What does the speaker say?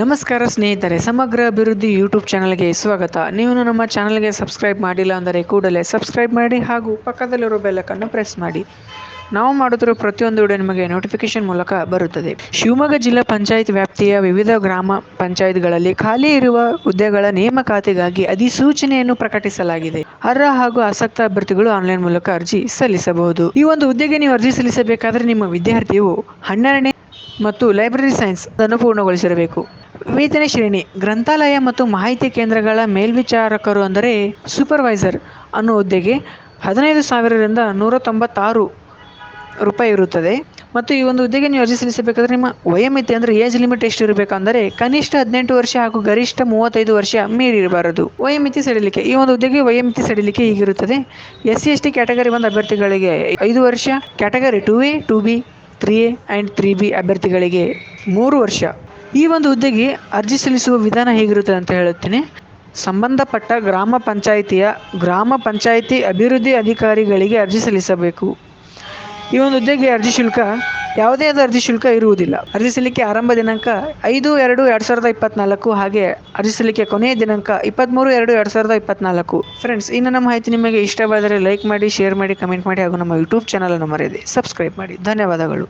ನಮಸ್ಕಾರ ಸ್ನೇಹಿತರೆ, ಸಮಗ್ರ ಅಭಿವೃದ್ಧಿ ಯೂಟ್ಯೂಬ್ ಚಾನಲ್ಗೆ ಸ್ವಾಗತ. ನೀವು ನಮ್ಮ ಚಾನಲ್ಗೆ ಸಬ್ಸ್ಕ್ರೈಬ್ ಮಾಡಿಲ್ಲ ಅಂದರೆ ಕೂಡಲೇ ಸಬ್ಸ್ಕ್ರೈಬ್ ಮಾಡಿ ಹಾಗೂ ಪಕ್ಕದಲ್ಲಿರೋ ಬೆಲ್ಲಕ್ಕನ್ನು ಪ್ರೆಸ್ ಮಾಡಿ. ನಾವು ಮಾಡುತ್ತಿರುವ ಪ್ರತಿಯೊಂದು ವಿಡಿಯೋ ನಿಮಗೆ ನೋಟಿಫಿಕೇಶನ್ ಮೂಲಕ ಬರುತ್ತದೆ. ಶಿವಮೊಗ್ಗ ಜಿಲ್ಲಾ ಪಂಚಾಯತ್ ವ್ಯಾಪ್ತಿಯ ವಿವಿಧ ಗ್ರಾಮ ಪಂಚಾಯತ್ಗಳಲ್ಲಿ ಖಾಲಿ ಇರುವ ಹುದ್ದೆಗಳ ನೇಮಕಾತಿಗಾಗಿ ಅಧಿಸೂಚನೆಯನ್ನು ಪ್ರಕಟಿಸಲಾಗಿದೆ. ಅರ್ಹ ಹಾಗೂ ಆಸಕ್ತ ಅಭ್ಯರ್ಥಿಗಳು ಆನ್ಲೈನ್ ಮೂಲಕ ಅರ್ಜಿ ಸಲ್ಲಿಸಬಹುದು. ಈ ಒಂದು ಹುದ್ದೆಗೆ ನೀವು ಅರ್ಜಿ ಸಲ್ಲಿಸಬೇಕಾದರೆ ನಿಮ್ಮ ವಿದ್ಯಾರ್ಥಿಯು ಹನ್ನೆರಡನೇ ಮತ್ತು ಲೈಬ್ರರಿ ಸೈನ್ಸ್ ಅನ್ನು ಪೂರ್ಣಗೊಳಿಸಿರಬೇಕು. ವೇತನ ಶ್ರೇಣಿ, ಗ್ರಂಥಾಲಯ ಮತ್ತು ಮಾಹಿತಿ ಕೇಂದ್ರಗಳ ಮೇಲ್ವಿಚಾರಕರು ಅಂದರೆ ಸೂಪರ್ವೈಸರ್ ಅನ್ನೋ ಹುದ್ದೆಗೆ ಹದಿನೈದು ಸಾವಿರದಿಂದ ನೂರ ತೊಂಬತ್ತಾರು ರೂಪಾಯಿ ಇರುತ್ತದೆ. ಮತ್ತು ಈ ಒಂದು ಹುದ್ದೆಗೆ ನೀವು ಅರ್ಜಿ ಸಲ್ಲಿಸಬೇಕಾದ್ರೆ ನಿಮ್ಮ ವಯೋಮಿತಿ ಅಂದರೆ ಏಜ್ ಲಿಮಿಟ್ ಎಷ್ಟು ಇರಬೇಕಂದರೆ ಕನಿಷ್ಠ ಹದಿನೆಂಟು ವರ್ಷ ಹಾಗೂ ಗರಿಷ್ಠ ಮೂವತ್ತೈದು ವರ್ಷ ಮೀರಿರಬಾರದು. ವಯೋಮಿತಿ ಸಡಿಲಿಕೆ, ಈ ಒಂದು ಹುದ್ದೆಗೆ ವಯೋಮಿತಿ ಸಡಿಲಿಕೆ ಹೀಗಿರುತ್ತದೆ. S C S T category ಒಂದು ಅಭ್ಯರ್ಥಿಗಳಿಗೆ ಐದು ವರ್ಷ, category two A, two B three A and three B ಅಭ್ಯರ್ಥಿಗಳಿಗೆ ಮೂರು ವರ್ಷ. ಈ ಒಂದು ಹುದ್ದೆಗೆ ಅರ್ಜಿ ಸಲ್ಲಿಸುವ ವಿಧಾನ ಹೇಗಿರುತ್ತದೆ ಅಂತ ಹೇಳುತ್ತೇನೆ. ಸಂಬಂಧಪಟ್ಟ ಗ್ರಾಮ ಪಂಚಾಯಿತಿಯ ಗ್ರಾಮ ಪಂಚಾಯಿತಿ ಅಭಿವೃದ್ಧಿ ಅಧಿಕಾರಿಗಳಿಗೆ ಅರ್ಜಿ ಸಲ್ಲಿಸಬೇಕು. ಈ ಒಂದು ಹುದ್ದೆಗೆ ಅರ್ಜಿ ಶುಲ್ಕ ಯಾವುದೇ ಆದ ಅರ್ಜಿ ಶುಲ್ಕ ಇರುವುದಿಲ್ಲ. ಅರ್ಜಿ ಸಲ್ಲಿಕೆ ಆರಂಭ ದಿನಾಂಕ ಐದು ಎರಡು ಎರಡು ಸಾವಿರದ ಇಪ್ಪತ್ನಾಲ್ಕು ಹಾಗೆ ಅರ್ಜಿ ಸಲ್ಲಿಕೆ ಕೊನೆಯ ದಿನಾಂಕ ಇಪ್ಪತ್ಮೂರು ಎರಡು ಎರಡು ಸಾವಿರದ ಇಪ್ಪತ್ನಾಲ್ಕು. ಫ್ರೆಂಡ್ಸ್ ಇನ್ನು ನಮ್ಮ ಮಾಹಿತಿ ನಿಮಗೆ ಇಷ್ಟವಾದರೆ ಲೈಕ್ ಮಾಡಿ ಶೇರ್ ಮಾಡಿ ಕಮೆಂಟ್ ಮಾಡಿ ಹಾಗೂ ನಮ್ಮ ಯೂಟ್ಯೂಬ್ ಚಾನಲನ್ನು ಮರೆಯದೆ ಸಬ್ಸ್ಕ್ರೈಬ್ ಮಾಡಿ. ಧನ್ಯವಾದಗಳು.